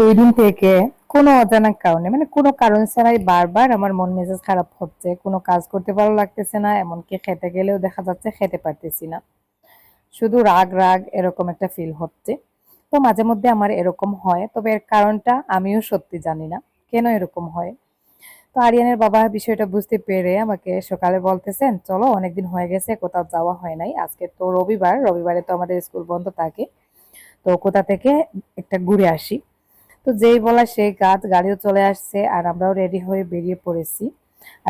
দুই দিন থেকে কোনো অজানা কারণে মানে কোনো কারণ ছাড়াই বারবার আমার মন মেজাজ খারাপ হচ্ছে, কোনো কাজ করতে ভালো লাগতেছে না, এমনকি খেতে গেলেও দেখা যাচ্ছে খেতে পারতেছি না। শুধু রাগ রাগ এরকম একটা ফিল হচ্ছে। তো মাঝে মধ্যে আমার এরকম হয়, তবে এর কারণটা আমিও সত্যি জানি না, কেন এরকম হয়? তো আরিয়ানের বাবা বিষয়টা বুঝতে পেরে আমাকে সকালে বলতেছেন, চলো, অনেকদিন হয়ে গেছে, কোথাও যাওয়া হয় নাই। আজকে তো রবিবার, রবিবারে তো আমাদের স্কুল বন্ধ থাকে। তো কোথা থেকে একটা ঘুরে আসি। তো যেই বলা সেই কাজ গাড়িও চলে আসছে আর আমরাও রেডি হয়ে বেরিয়ে পড়েছি।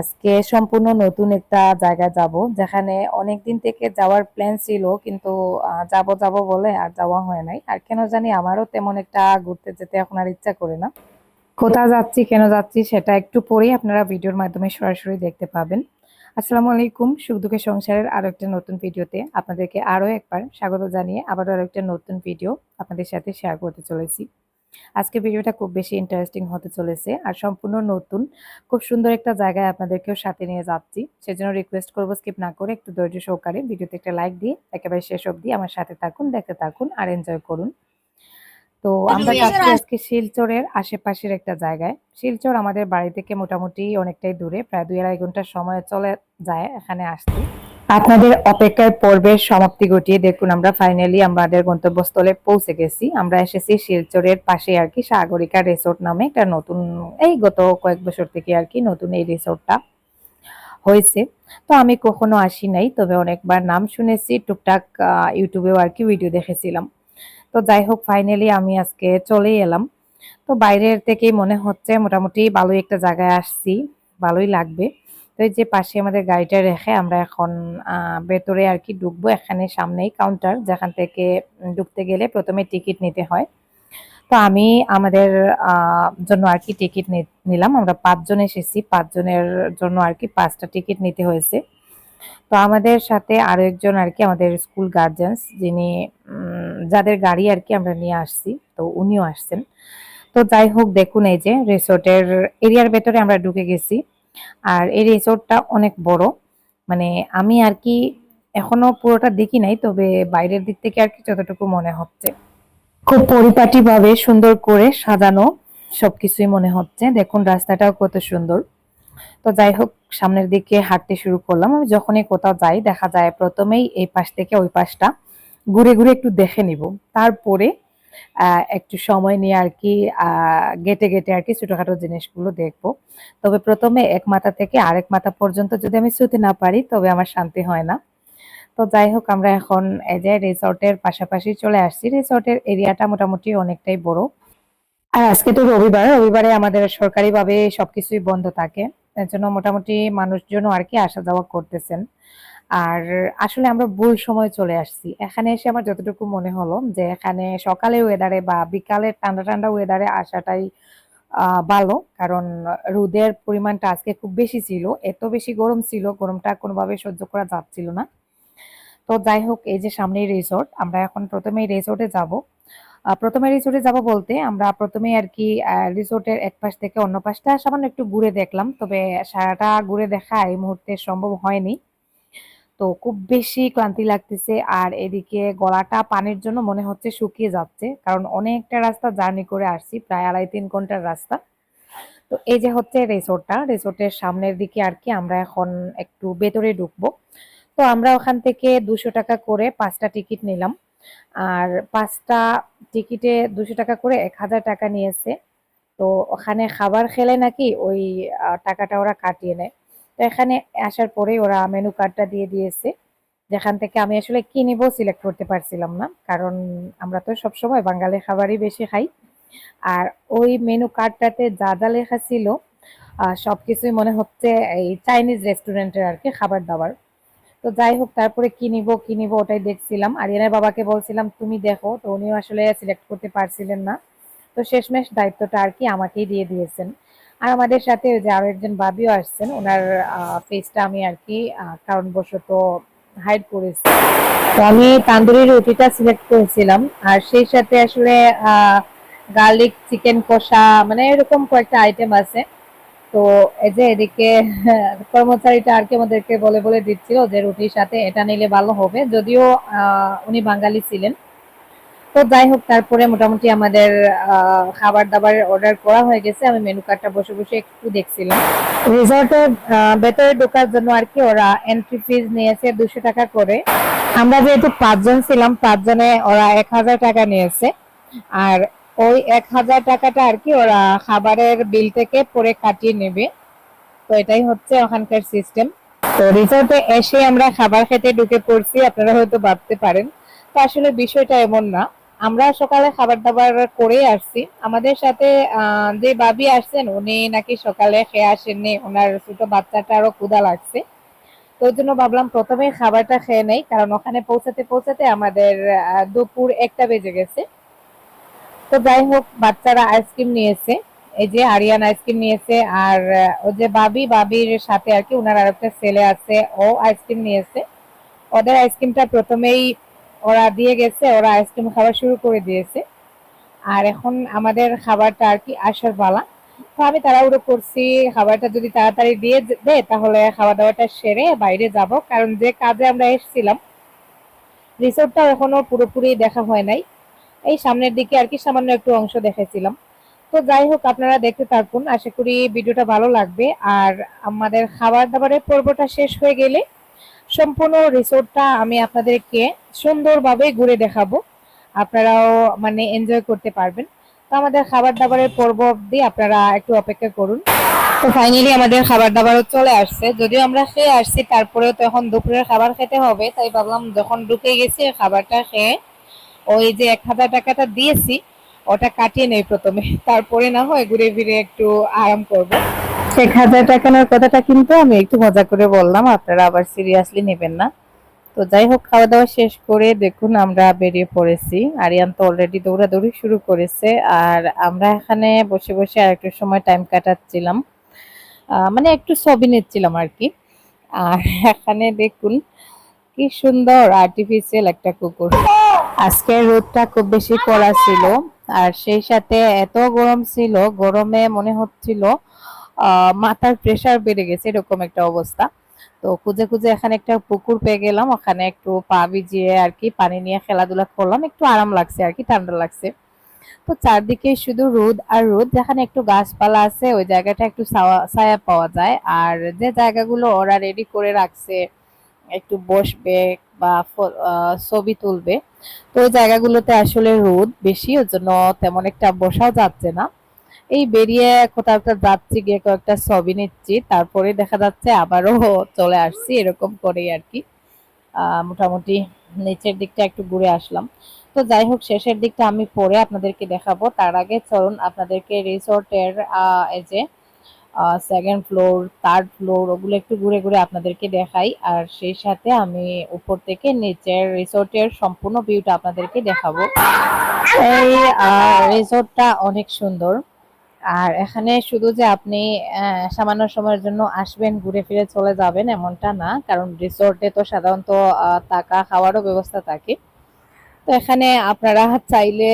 আজকে সম্পূর্ণ নতুন একটা জায়গায় যাব, যেখানে অনেক দিন থেকে যাওয়ার প্ল্যান ছিল, কিন্তু যাব যাব বলে আর যাওয়া হয় নাই। আর কেন জানি আমারও তেমন একটা ঘুরতে যেতে এখন আর ইচ্ছা করে না। কোথায় যাচ্ছি, কেন যাচ্ছি সেটা একটু পরেই আপনারা ভিডিওর মাধ্যমে সরাসরি দেখতে পাবেন। আসসালামু আলাইকুম, সুখ দুঃখের সংসারের আরও একটা নতুন ভিডিওতে আপনাদেরকে আরও একবার স্বাগত জানিয়ে আবারও আরও একটা নতুন ভিডিও আপনাদের সাথে শেয়ার করতে চলেছি। আজকে ভিডিওটা খুব বেশি ইন্টারেস্টিং হতে চলেছে আর সম্পূর্ণ নতুন খুব সুন্দর একটা জায়গায় আপনাদেরকেও সাথে নিয়ে যাচ্ছি। সেজন্য রিকোয়েস্ট করব স্কিপ না করে একটু ধৈর্য সহকারে ভিডিওতে একটা লাইক দিয়ে একেবারে শেষ অবধি আমার সাথে থাকুন দেখতে থাকুন আর এনজয় করুন। তো আমরা যাচ্ছি আজকে শিলচরের আশেপাশের একটা জায়গায়। শিলচর আমাদের বাড়ি থেকে মোটামুটি অনেকটাই দূরে প্রায় দুই আড়াই ঘণ্টার সময় চলে যায় এখানে আসতে। আপনাদের অপেক্ষার পর্বের সমাপ্তি ঘটিয়ে দেখুন, আমরা ফাইনালি আমাদের গন্তব্যস্থলে পৌঁছে গেছি। আমরা এসেছি শিলচরের পাশে আর কি সাগরিকা রিসোর্ট নামে একটা নতুন, এই গত কয়েক বছর থেকে আর কি নতুন এই রিসোর্টটা হয়েছে। তো আমি কখনো আসি নাই, তবে অনেকবার নাম শুনেছি, টুকটাক ইউটিউবেও আর কি ভিডিও দেখেছিলাম। তো যাই হোক ফাইনালি আমি আজকে চলেই এলাম। তো বাইরের থেকেই মনে হচ্ছে মোটামুটি ভালোই একটা জায়গায় আসছি, ভালোই লাগবে। তো এই যে পাশে আমাদের গাড়িটা রেখে আমরা এখন ভেতরে আর কি ঢুকবো, এখানে সামনেই কাউন্টার যেখান থেকে ঢুকতে গেলে প্রথমে টিকিট নিতে হয়। তো আমি আমাদের জন্য আর কি টিকিট নিলাম, আমরা পাঁচজন এসেছি, পাঁচজনের জন্য আর কি পাঁচটা টিকিট নিতে হয়েছে। তো আমাদের সাথে আরও একজন আর কি আমাদের স্কুল গার্জেন্স যিনি যাদের গাড়ি আর কি আমরা নিয়ে আসছি, তো উনিও আসছেন। তো যাই হোক, দেখুন এই যে রিসোর্টের এরিয়ার ভেতরে আমরা ঢুকে গেছি। আর এই রিসোর্টটা অনেক বড়। মানে আমি আর কি এখনও পুরোটা দেখি নাই, তবে বাইরের দিক থেকে আর কি যতটুকু মনে হচ্ছে। খুব পরিপাটি ভাবে সুন্দর করে সাজানো সবকিছুই মনে হচ্ছে। দেখুন, রাস্তাটাও কত সুন্দর। তো যাই হোক, সামনের দিকে হাঁটতে শুরু করলাম। আমি যখনই কোথাও যাই, দেখা যায় প্রথমেই এই পাশ থেকে ওই পাশটা। ঘুরে ঘুরে একটু দেখে নিব। তারপরে একটু সময় নিয়ে আর কি গেটে গেটে আর কি ছোটখাটো জিনিসগুলো দেখব। তবে প্রথমে এক মাথা থেকে আরেক মাথা পর্যন্ত যদি আমি শুতে না পারি, তবে আমার শান্তি হয় না। তো যাই হোক, আমরা এখন এই যে রিসর্টের পাশাপাশি চলে আসছি। রিসর্টের এরিয়াটা মোটামুটি অনেকটাই বড়। আর আজকে তো রবিবার, রবিবারে আমাদের সরকারিভাবে সবকিছুই বন্ধ থাকে। এর জন্য মোটামুটি মানুষজন আর কি আসা যাওয়া করতেছেন। আর আসলে আমরা ভুল সময় চলে আসছি। এখানে এসে আমার যতটুকু মনে হলো যে এখানে সকালে ওয়েদারে বা বিকালে ঠান্ডা ঠান্ডা ওয়েদারে আসাটাই ভালো। কারণ রোদের পরিমাণটা আজকে খুব বেশি ছিল। এত বেশি গরম ছিল, গরমটা কোনোভাবে সহ্য করা যাচ্ছিল না। তো যাই হোক, এই যে সামনেই রিসোর্ট আমরা এখন প্রথমেই রিসোর্টে যাব। প্রথমে রিসোর্টে যাব বলতে আমরা প্রথমে আর কি রিসোর্টের এক পাশ থেকে অন্য পাশটা সামান্য একটু ঘুরে দেখলাম। তবে সারাটা ঘুরে দেখা এই মুহূর্তে সম্ভব হয়নি। তো খুব বেশি ক্লান্তি লাগতেছে আর এদিকে গলাটা পানির জন্য মনে হচ্ছে শুকিয়ে যাচ্ছে, কারণ অনেকটা রাস্তা জার্নি করে আসছি, প্রায় আড়াই তিন ঘণ্টার রাস্তা। তো এই যে হচ্ছে রিসোর্টটা, রিসোর্টের সামনের দিকে আর কি আমরা এখন একটু ভেতরে ঢুকবো। তো আমরা ওখান থেকে দুশো টাকা করে পাঁচটা টিকিট নিলাম, আর পাঁচটা টিকিটে দুশো টাকা করে এক হাজার টাকা নিয়েছে। তো ওখানে খাবার খেলে নাকি ওই টাকাটা ওরা কাটিয়ে নেয়। তো এখানে আসার পরে ওরা মেনু কার্ডটা দিয়ে দিয়েছে। যেখান থেকে আমি আসলে কি নিবো সিলেক্ট করতে পারছিলাম না। কারণ আমরা তো সবসময় বাঙালি খাবারই বেশি খাই। আর ওই মেনু কার্ডটাতে যা যা লেখা ছিল আহ, সবকিছুই মনে হচ্ছে এই চাইনিজ রেস্টুরেন্টের আর কি খাবার দাবার। তো যাই হোক তারপরে কি নিবো কি নিবো ওটাই দেখছিলাম। আরিয়ানের বাবাকে বলছিলাম তুমি দেখো। তো উনিও আসলে সিলেক্ট করতে পারছিলেন না। তো শেষমেশ দায়িত্বটা আর কি আমাকেই দিয়ে দিয়েছেন। আর আমাদের সাথে যে আরও একজন বাবিও আসছেন, ওনার ফেসটা আমি আর কি কারণবশত হাইড করেছি। তো আমি তান্দুরি রুটিটা সিলেক্ট করেছিলাম, আর সেই সাথে আসলে গার্লিক চিকেন কষা মানে এরকম কয়েকটা আইটেম আছে। তো এই যে এদিকে কর্মচারীটা আর কি আমাদেরকে বলে বলে দিচ্ছিল যে রুটির সাথে এটা নিলে ভালো হবে, যদিও উনি বাঙালি ছিলেন। তো যাই হোক, তারপরে মোটামুটি আমাদের খাবার দাবারের অর্ডার করা হয়ে গেছে। আমি মেনু কার্ডটা বসে বসে একটু দেখছিলাম। রিসর্টের ভেতরে ঢোকার জন্য আর কি ওরা এন্ট্রি ফিজ নিয়েছে দুশো টাকা করে। আমরা যেহেতু পাঁচজন ছিলাম, পাঁচজনে ওরা এক হাজার টাকা নিয়েছে। আর ওই এক হাজার টাকাটা আর কি ওরা খাবারের বিল থেকে পরে কাটিয়ে নেবে। তো এটাই হচ্ছে ওখানকার সিস্টেম তো রিসর্টে এসে আমরা খাবার খেতে ঢুকে পড়ছি, আপনারা হয়তো ভাবতে পারেন। তো আসলে বিষয়টা এমন না। আমরা সকালে খাবার দাবার করে আসছি। আমাদের সাথে যে বাবি আসছেন, উনি নাকি সকালে খেয়ে আসেননি। ওনার ছোট বাচ্চাটা আরও ক্ষুধা লাগছে। তো ওই জন্য ভাবলাম প্রথমে খাবারটা খেয়ে নেই, কারণ ওখানে পৌঁছাতে পৌঁছাতে আমাদের দুপুর একটা বেজে গেছে। তো যাই হোক, বাচ্চারা আইসক্রিম নিয়েছে। এই যে আরিয়ান আইসক্রিম নিয়েছে, আর ও যে বাবি, বাবির সাথে আর কি ওনার আরেকটা ছেলে আছে, ও আইসক্রিম নিয়েছে। ওদের আইসক্রিমটা প্রথমেই ওরা দিয়ে গেছে, ওরা আইসক্রিম খাওয়া শুরু করে দিয়েছে। আর এখন আমাদের খাবারটা আর কি আসার পালা। তো আমি তাড়াহুড়ো করছি, খাবারটা যদি তাড়াতাড়ি দিয়ে দেয় তাহলে খাওয়া দাওয়াটা সেরে বাইরে যাব। কারণ যে কাজে আমরা এসেছিলাম রিসোর্টটা এখনও পুরোপুরি দেখা হয় নাই। এই সামনের দিকে আর কি সামান্য একটু অংশ দেখেছিলাম। তো যাই হোক, আপনারা দেখতে থাকুন। আশা করি ভিডিওটা ভালো লাগবে। আর আমাদের খাবার দাবারের পর্বটা শেষ হয়ে গেলে সম্পূর্ণ রিসোর্টটা আমি আপনাদেরকে সুন্দরভাবে ঘুরে দেখাবো। আপনারাও মানে এনজয় করতে পারবেন। তো আমাদের খাবার দাবারের পর্ব অবধি আপনারা একটু অপেক্ষা করুন। তো ফাইনালি আমাদের খাবার দাবারও চলে আসছে। যদিও আমরা খেয়ে আসছি, তারপরেও তো এখন দুপুরের খাবার খেতে হবে। তাই ভাবলাম যখন ঢুকে গেছি, খাবারটা খেয়ে ওই যে এক হাজার টাকাটা দিয়েছি, ওটা কাটিয়ে নেই প্রথমে। তারপরে না হয় ঘুরে ফিরে একটু আরাম করব। এক হাজার কথাটা কিন্তু আমি একটু মজা করে বললাম, আপনারা আবার সিরিয়াসলি নেবেন না। তো যাই হোক খাওয়া দাওয়া শেষ করে দেখুন আমরা বেরিয়ে পড়েছি। আরিয়ান তো অলরেডি দৌড়াদৌড়ি শুরু করেছে আর আমরা এখানে বসে বসে আর একটু সময় টাইম কাটাচ্ছিলাম। মানে একটু ছবি নিচ্ছিলাম আর কি। আর এখানে দেখুন, কি সুন্দর আর্টিফিশিয়াল একটা কুকুর। আজকের রোদটা খুব বেশি কড়া ছিল আর সেই সাথে এত গরম ছিল, গরমে মনে হচ্ছিল আহ মাথার প্রেসার বেড়ে গেছে, এরকম একটা অবস্থা। তো খুঁজে খুঁজে এখানে একটা পুকুর পেয়ে গেলাম, ওখানে একটু পা ভিজিয়ে আর কি, পানি নিয়ে খেলাধুলা করলাম, একটু আরাম লাগছে আর কি, ঠান্ডা লাগছে। তো চারদিকে শুধু রোদ আর রোদ, যেখানে একটু গাছপালা আছে, ওই জায়গাটা একটু ছায়া পাওয়া যায়। আর যে জায়গাগুলো ওরা রেডি করে রাখছে, একটু বসবে বা ছবি তুলবে, তো ওই জায়গাগুলোতে আসলে রোদ বেশি, ওর জন্য তেমন একটা বসাও যাচ্ছে না। এই বেরিয়ে কোথাও একটা যাচ্ছি, গিয়ে কয়েকটা ছবি নিচ্ছি, তারপরে দেখা যাচ্ছে আবারও চলে আসছি, এরকম করেই আর কি। মোটামুটি নিচের দিকটা একটু ঘুরে আসলাম। তো যাই হোক, শেষের দিকটা আমি পরে আপনাদেরকে দেখাবো। তার আগে চলুন আপনাদেরকে রিসোর্টের যে সেকেন্ড ফ্লোর থার্ড ফ্লোর ওগুলো একটু ঘুরে ঘুরে আপনাদেরকে দেখাই। আর সেই সাথে আমি উপর থেকে নিচের রিসোর্টের সম্পূর্ণ ভিউটা আপনাদেরকে দেখাবো। এই রিসোর্টটা অনেক সুন্দর। আর এখানে শুধু যে আপনি সামান্য সময়ের জন্য আসবেন, ঘুরে ফিরে চলে যাবেন এমনটা না, কারণ রিসোর্টে তো সাধারণত থাকা খাওয়ারও ব্যবস্থা থাকে। তো এখানে আপনারা চাইলে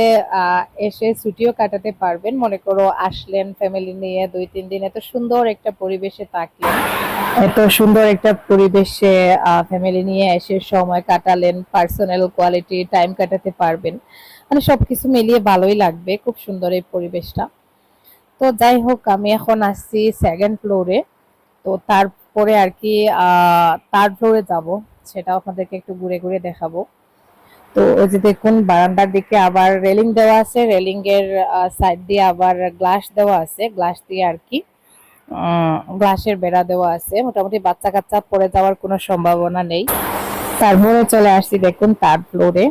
এসে ছুটিও কাটাতে পারবেন। মনে করো আসলেন ফ্যামিলি নিয়ে দুই, তিন দিন এত সুন্দর একটা পরিবেশে থাকলেন। এত সুন্দর একটা পরিবেশে ফ্যামিলি নিয়ে এসে সময় কাটালেন পার্সোনাল কোয়ালিটি টাইম কাটাতে পারবেন। মানে সবকিছু মিলিয়ে ভালোই লাগবে, খুব সুন্দর এই পরিবেশটা। তো যাই হোক, আমি এখন আসছি সেকেন্ড ফ্লোরে তো তারপরে আর কি থার্ড ফ্লোরে যাব। সেটাও আপনাদেরকে একটু ঘুরে ঘুরে দেখাবো। তো ওই যে দেখুন, বারান্দার দিকে আবার রেলিং দেওয়া আছে। রেলিং এর সাইড দিয়ে আবার গ্লাস দেওয়া আছে। গ্লাস দিয়ে আর কি গ্লাসের বেড়া দেওয়া আছে। মোটামুটি বাচ্চা কাচ্চা পড়ে যাওয়ার কোনো সম্ভাবনা নেই। তারপরে চলে আসছি দেখুন থার্ড ফ্লোরে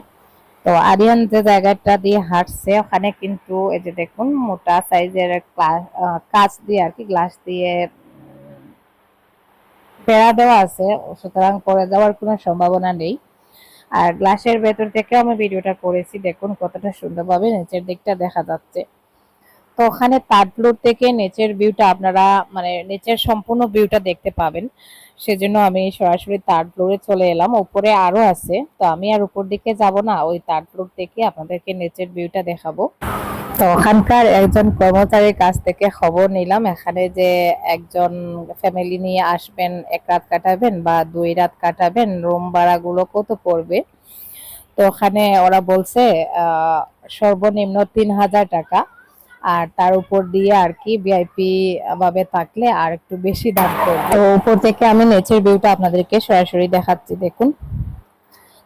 তো আরিয়ান যে জায়গাটা দিয়ে হাঁটছে, ওখানে কিন্তু এই যে দেখুন মোটা সাইজের কাঁচ দিয়ে আর কি, গ্লাস দিয়ে বেড়া দেওয়া আছে। সুতরাং পরে যাওয়ার কোনো সম্ভাবনা নেই। আর গ্লাসের ভেতর থেকে আমি ভিডিওটা করেছি, দেখুন কতটা সুন্দরভাবে নিচের দিকটা দেখা যাচ্ছে। তো ওখানে থার্ড ফ্লোর থেকে নিচের ভিউটা আপনারা মানে নিচের সম্পূর্ণ ভিউটা দেখতে পাবেন। সেজন্য আমি সরাসরি থার্ড ফ্লোরে চলে এলাম। উপরে আরও আছে, তো আমি আর উপর দিকে যাব না, ওই থার্ড ফ্লোর থেকে আপনাদেরকে নিচের ভিউটা দেখাবো। তো ওখানকার একজন কর্মচারীর কাছ থেকে খবর নিলাম, এখানে যে একজন ফ্যামিলি নিয়ে আসবেন, এক রাত কাটাবেন বা দুই রাত কাটাবেন রুম ভাড়াগুলো কত পড়বে? তো ওখানে ওরা বলছে সর্বনিম্ন তিন হাজার টাকা। আর তার উপর দিয়ে আর কি ভিআইপি ভাবে থাকলে আর একটু বেশি দাম পড়বে। তো উপর থেকে আমি নেচার ভিউটা আপনাদেরকে সরাসরি দেখাচ্ছি, দেখুন।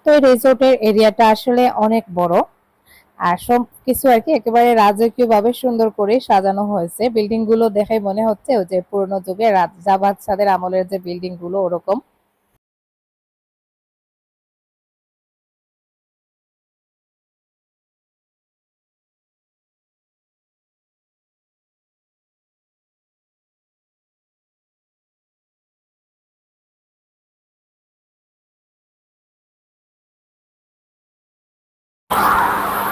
তো এই রিসোর্টের এরিয়াটা আসলে অনেক বড়। আর সব কিছু আর কি একেবারে রাজকীয় ভাবে সুন্দর করে সাজানো হয়েছে। বিল্ডিংগুলো দেখে মনে হচ্ছে যে পুরোনো যুগে রাজা বাদশাদের আমলের যে বিল্ডিংগুলো ওরকম।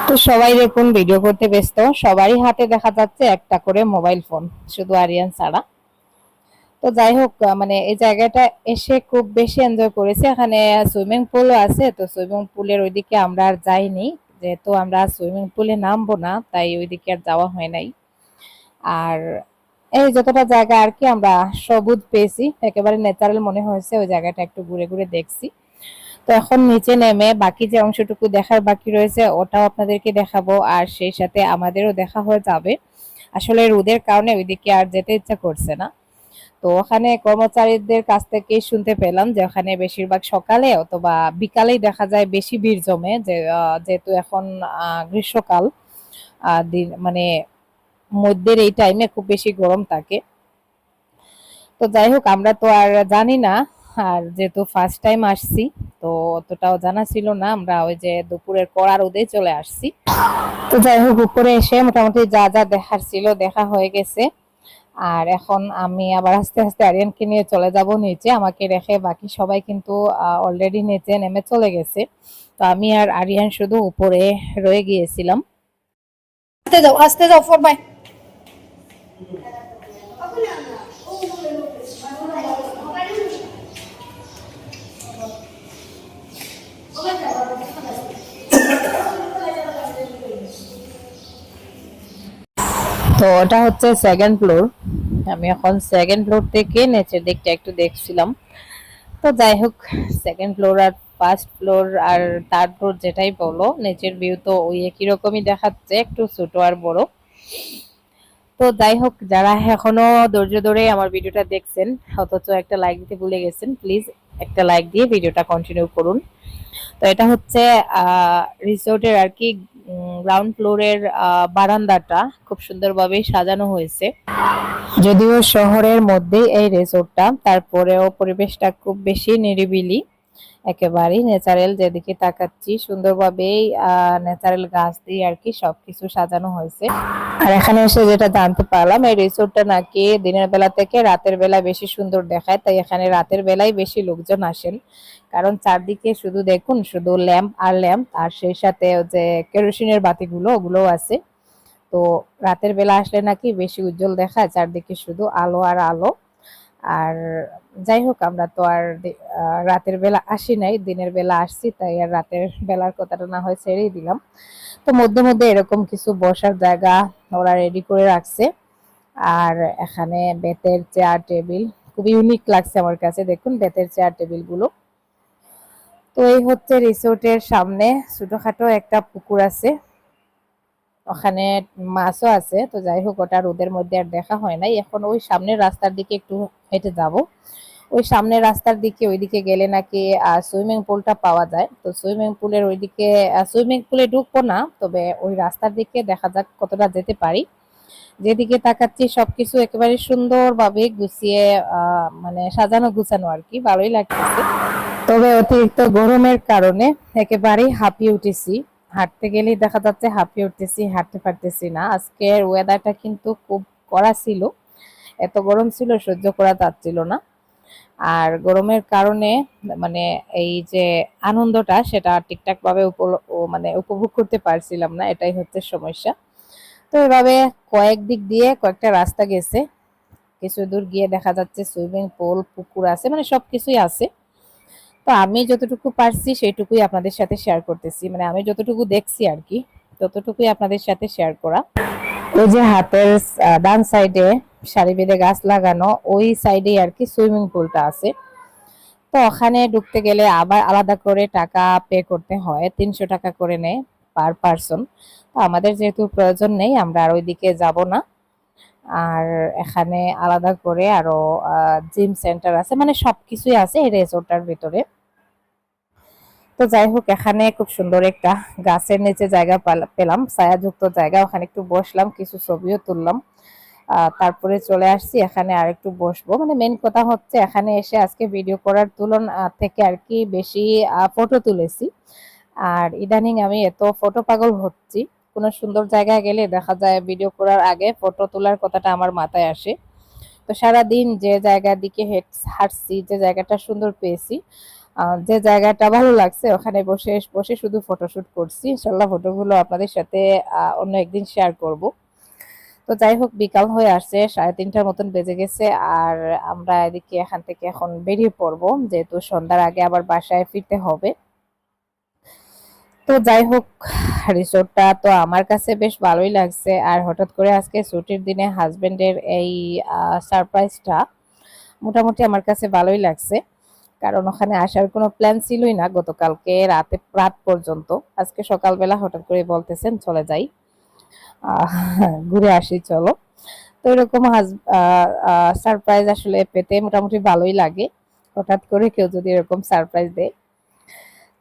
তো সবাই দেখুন ভিডিও করতে ব্যস্ত। সবারই হাতে দেখা যাচ্ছে একটা করে মোবাইল ফোন শুধু আরিয়ান ছাড়া। তো যাই হোক মানে এই জায়গাটা এসে খুব বেশি এনজয় করেছি। এখানে সুইমিং পুলও আছে, তো সুইমিং পুলের ওইদিকে আমরা আর যাইনি। যেহেতু আমরা সুইমিং পুলে নামবো না, তাই ওইদিকে আর যাওয়া হয় নাই। আর এই যতটা জায়গা আর কি আমরা সবুজ পেয়েছি, একেবারে ন্যাচারাল মনে হয়েছে, ওই জায়গাটা একটু ঘুরে ঘুরে দেখছি। তো এখন নিচে নেমে বাকি যে অংশটুকু দেখার বাকি রয়েছে, ওটাও আপনাদেরকে দেখাবো আর সেই সাথে আমাদেরও দেখা হয়ে যাবে। আসলে রোদের কারণে ওইদিকে আর যেতে ইচ্ছা করছে না। তো ওখানে কর্মচারীদের কাছ থেকে শুনতে পেলাম যে ওখানে বেশিরভাগ সকালে অথবা বিকালেই দেখা যায় বেশি ভিড় জমে যে যেহেতু এখন গ্রীষ্মকাল দিন মানে মধ্যের এই টাইমে খুব বেশি গরম থাকে। তো যাই হোক, আমরা তো আর জানি না আর যেহেতু ফার্স্ট টাইম আসছি, তো অতটাও জানা ছিল না, আমরা ওই যে দুপুরের কড়া রোদে চলে আসছি। তো যাই হোক, উপরে এসে মোটামুটি যা যা দেখার ছিল দেখা হয়ে গেছে। আর এখন আমি আবার আস্তে আস্তে আরিয়ানকে নিয়ে চলে যাব নিচে, আমাকে রেখে বাকি সবাই কিন্তু অলরেডি নিচে নেমে চলে গেছে। তো আমি আর আরিয়ান শুধু উপরে রয়ে গিয়েছিলাম। আস্তে যাও আস্তে যাও ফোর বাই তো ওটা হচ্ছে সেকেন্ড ফ্লোর আমি এখন সেকেন্ড ফ্লোর থেকে নিচের দিকটা একটু দেখছিলাম। তো যাই হোক সেকেন্ড ফ্লোর আর ফার্স্ট ফ্লোর আর থার্ড ফ্লোর যেটাই বলো, নিচের ভিউ তো ওই একই রকমই দেখাচ্ছে, একটু ছোট আর বড়। তো যাই হোক, যারা এখনও ধৈর্য ধরে আমার ভিডিওটা দেখছেন, অথচ একটা লাইক দিতে ভুলে গেছেন প্লিজ একটা লাইক দিয়ে ভিডিওটা কন্টিনিউ করুন। তো এটা হচ্ছে রিসোর্টের আর কি গ্রাউন্ড ফ্লোরের বারান্দাটা খুব সুন্দরভাবে সাজানো হয়েছে। যদিও শহরের মধ্যেই এই রিসোর্টটা তারপরেও পরিবেশটা খুব বেশি নিরিবিলি। একেবারেই ন্যাচারাল যেদিকে তাকাচ্ছি, সুন্দরভাবেই ন্যাচারাল গাছ দিয়ে আর কি সবকিছু সাজানো হয়েছে। আর এখানে এসে যেটা জানতে পারলাম, এই রিসোর্টটা নাকি দিনের বেলা থেকে রাতের বেলা বেশি সুন্দর দেখায়, তাই এখানে রাতের বেলায় বেশি লোকজন আসেন। কারণ চারদিকে শুধু দেখুন, শুধু ল্যাম্প আর ল্যাম্প, আর সেই সাথে যে কেরোসিনের বাতিগুলো, ওগুলোও আছে। তো রাতের বেলা আসলে নাকি বেশি উজ্জ্বল দেখায়, চারদিকে শুধু আলো আর আলো। আর যাই হোক, আমরা তো আর রাতের বেলা আসি নাই, দিনের বেলা আসছি, তাই আর রাতের বেলার কথাটা না হয় ছেড়েই দিলাম। তো মধ্যে মধ্যে এরকম কিছু বসার জায়গা ওরা রেডি করে রাখছে। আর এখানে বেতের চেয়ার টেবিল খুব ইউনিক লাগছে আমার কাছে, দেখুন বেতের চেয়ার টেবিলগুলো। তো এই হচ্ছে রিসোর্টের সামনে, ছোটখাটো একটা পুকুর আছে। ওখানে মাছও আছে, তো যাই হোক, ওটা রোদের মধ্যে আর দেখা হয় নাই। এখন ওই সামনের রাস্তার দিকে একটু হেঁটে যাব। ওই সামনের রাস্তার দিকে, ওইদিকে গেলে নাকি সুইমিং পুলটা পাওয়া যায়। তো সুইমিং পুলের ওইদিকে সুইমিং পুলে ঢুকবো না, তবে ওই রাস্তার দিকে দেখা যাক কতটা যেতে পারি। যেদিকে তাকাচ্ছি, সবকিছু একেবারে সুন্দরভাবে গুছিয়ে মানে সাজানো গুছানো আর কি, ভালোই লাগতেছে। তবে অতিরিক্ত গরমের কারণে একেবারেই হাঁপিয়ে উঠেছি। হাঁটতে গেলেই দেখা যাচ্ছে হাঁপিয়ে উঠতেছি, হাঁটতে পারতেছি না। আজকের ওয়েদারটা কিন্তু খুব কড়া ছিল। এত গরম ছিল, সহ্য করা যাচ্ছিল না। আর গরমের কারণে মানে এই যে আনন্দটা, সেটা ঠিকঠাক ভাবে মানে উপভোগ করতে পারছিলাম না, এটাই হচ্ছে সমস্যা। তো এভাবে কয়েক দিক দিয়ে কয়েকটা রাস্তা গেছে। কিছু দূর গিয়ে দেখা যাচ্ছে সুইমিং পুল, পুকুর আছে মানে সবকিছুই আছে। তো আমি যতটুকু পারছি সেইটুকুই আপনাদের সাথে শেয়ার করতেছি। মানে আমি যতটুকু দেখছি আর কি ততটুকুই আপনাদের সাথে শেয়ার করা। ওই যে হাতের ডান সাইডে সারি বেঁধে গাছ লাগানো, ওই সাইডে আর কি সুইমিং পুলটা আছে। তো ওখানে ঢুকতে গেলে আবার আলাদা করে টাকা পে করতে হয়, তিনশো টাকা করে নেয় পার পারসন তো আমাদের যেহেতু প্রয়োজন নেই, আমরা আর ওইদিকে যাব না। আর এখানে আলাদা করে আরও জিম সেন্টার আছে মানে সবকিছুই আছে এই রেসোর্টটার ভিতরে। তো যাই হোক, এখানে খুব সুন্দর একটা গাছের নিচে জায়গা পাল- পেলাম। ছায়াযুক্ত জায়গা, ওখানে একটু বসলাম, কিছু ছবিও তুললাম। তারপরে চলে আসছি, এখানে আর একটু বসবো। মানে মেন কথা হচ্ছে, এখানে এসে আজকে ভিডিও করার তুলনা থেকে আর কি বেশি ফটো তুলেছি। আর ইদানিং আমি এত ফটো পাগল হচ্ছি। কোনো সুন্দর জায়গায় গেলে দেখা যায় ভিডিও করার আগে ফটো তোলার কথাটা আমার মাথায় আসে। তো সারাদিন যে জায়গার দিকে হেঁট- হাঁটছি, যে জায়গাটা সুন্দর পেয়েছি যে জায়গাটা ভালো লাগছে, ওখানে বসে বসে শুধু ফটোশুট করছি। ইনশাল্লাহ ফটোগুলো আপনাদের সাথে অন্য একদিন শেয়ার করব। তো যাই হোক, বিকাল হয়ে আসছে, সাড়ে তিনটার মতন বেজে গেছে, আর আমরা এদিকে এখান থেকে এখন বেরিয়ে পড়ব, যেহেতু সন্ধ্যার আগে আবার বাসায় ফিরতে হবে। তো যাই হোক, রিসোর্টটা তো আমার কাছে বেশ ভালোই লাগছে, আর হঠাৎ করে আজকে ছুটির দিনে হাজবেন্ডের এই সারপ্রাইজটা মোটামুটি আমার কাছে ভালোই লাগছে। কারণ ওখানে আসার কোনো প্ল্যান ছিলই না গতকালকে রাতে, রাত পর্যন্ত। আজকে সকালবেলা হঠাৎ করে বলতেছেন, চলে যাই। ঘুরে আসি, চলো। তো এরকম সারপ্রাইজ আসলে পেতে মোটামুটি ভালোই লাগে। হঠাৎ করে কেউ যদি এরকম সারপ্রাইজ দেয়।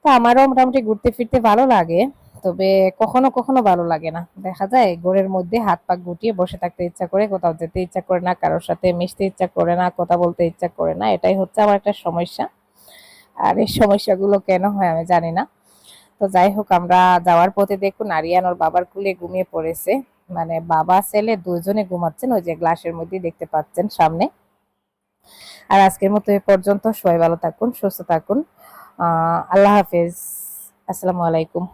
তো আমারও মোটামুটি ঘুরতে ফিরতে ভালো লাগে। তবে কখনো কখনো ভালো লাগে না। দেখা যায় ঘরের মধ্যে হাত পা গুটিয়ে বসে থাকতে ইচ্ছা করে, কোথাও যেতে ইচ্ছা করে না, কারোর সাথে মিশতে ইচ্ছা করে না, কথা বলতে ইচ্ছা করে না, এটাই হচ্ছে আমার একটা সমস্যা। আর এই সমস্যাগুলো কেন হয় আমি জানি না। তো যাই হোক, আমরা যাওয়ার পথে দেখুন আরিয়ান ওর বাবার কুলে ঘুমিয়ে পড়েছে। মানে বাবা, ছেলে দুজনে ঘুমাচ্ছেন, ওই যে গ্লাসের মধ্যে দেখতে পাচ্ছেন সামনে। আর আজকের মতো এ পর্যন্ত সবাই ভালো থাকুন, সুস্থ থাকুন। আল্লাহ হাফেজ। আসসালামু আলাইকুম।